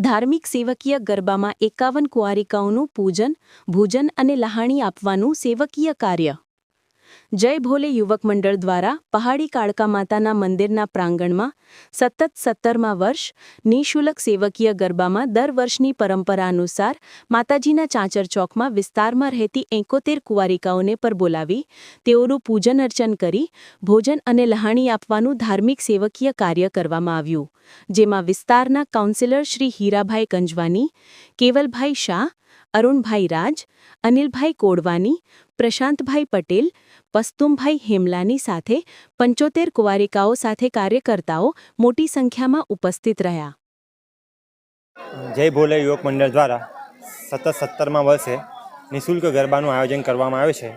ધાર્મિક સેવકીય ગરબામાં એકાવન કુંવારિકાઓનું પૂજન ભોજન અને લહાણી આપવાનું સેવકીય કાર્ય. જય ભોલે યુવક મંડળ દ્વારા પહાડી કાળકા માતાના મંદિરના પ્રાંગણમાં સતત સત્તરમા વર્ષ નિઃશુલ્ક સેવકીય ગરબામાં દર વર્ષની પરંપરા અનુસાર માતાજીના ચાંચર ચોકમાં વિસ્તારમાં રહેતી એકોતેર કુંવારિકાઓને પર બોલાવી તેઓનું પૂજન અર્ચન કરી ભોજન અને લહાણી આપવાનું ધાર્મિક સેવકીય કાર્ય કરવામાં આવ્યું, જેમાં વિસ્તારના કાઉન્સિલર શ્રી હીરાભાઈ કંજવાની, કેવલભાઈ શાહ અરુણભાઈ રાજ, અનિલભાઈ કોડવાની, પ્રશાંતભાઈ પટેલ, પસ્તુમભાઈ હેમલાની સાથે પંચોતેર કુવારિકાઓ સાથે કાર્યકર્તાઓ મોટી સંખ્યામાં ઉપસ્થિત રહ્યા. જય ભોલે યુવક મંડળ દ્વારા સતત સત્તરમાં વર્ષે નિઃશુલ્ક ગરબાનું આયોજન કરવામાં આવે છે.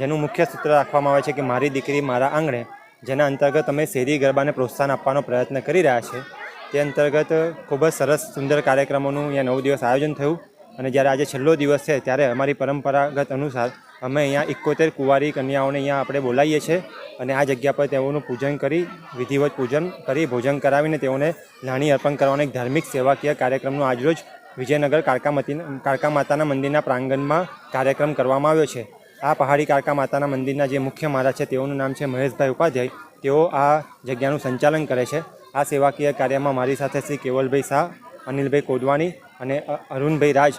જેનું મુખ્ય સૂત્ર રાખવામાં આવે છે કે મારી દીકરી મારા આંગણે, જેના અંતર્ગત અમે શેરી ગરબાને પ્રોત્સાહન આપવાનો પ્રયત્ન કરી રહ્યા છે, તે અંતર્ગત ખૂબ જ સરસ, સુંદર કાર્યક્રમોનું અહીંયા નવ દિવસ આયોજન થયું. અને જ્યારે આજે છેલ્લો દિવસ છે ત્યારે અમારી પરંપરાગત અનુસાર અમે અહીંયા એકોતેર કુંવારી કન્યાઓને અહીંયા આપણે બોલાવીએ છીએ અને આ જગ્યા પર તેઓનું પૂજન કરી, વિધિવત પૂજન કરી, ભોજન કરાવીને તેઓને લાણી અર્પણ કરવાનો એક ધાર્મિક સેવાકીય કાર્યક્રમનો આજરોજ વિજયનગર કાળકામતી કાળકા માતાના મંદિરના પ્રાંગણમાં કાર્યક્રમ કરવામાં આવ્યો છે. આ પહાડી કાળકા માતાના મંદિરના જે મુખ્ય મહારાજ છે તેઓનું નામ છે મહેશભાઈ ઉપાધ્યાય. તેઓ આ જગ્યાનું સંચાલન કરે છે. આ સેવાકીય કાર્યમાં મારી સાથે શ્રી કેવલભાઈ શાહ, અનિલભાઈ કોદવાણી અને અરુણભાઈ રાજ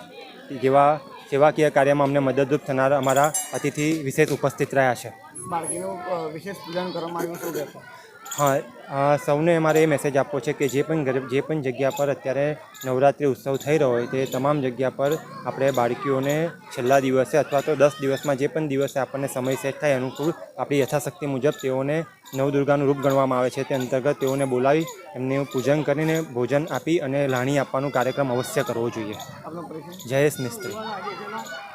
જેવા સેવાકીય કાર્યમાં અમને મદદરૂપ થનાર અમારા અતિથિ વિશેષ ઉપસ્થિત રહ્યા છે. હા સૌને અમારે એ મેસેજ આપવો છે કે જે પણ જે પણ જગ્યા પર અત્યારે નવરાત્રિ ઉત્સવ થઈ રહ્યો હોય તે તમામ જગ્યા પર આપણે બાળકીઓને છેલ્લા દિવસે અથવા તો દસ દિવસમાં જે પણ દિવસે આપણને સમય સેટ થાય અનુકૂળ આપણી યથાશક્તિ મુજબ તેઓને નવદુર્ગાનું રૂપ ગણવામાં આવે છે તે અંતર્ગત તેઓને બોલાવી એમને પૂજન કરીને ભોજન આપી અને લાણી આપવાનો કાર્યક્રમ અવશ્ય કરવો જોઈએ. જયેશ મિસ્ત્રી.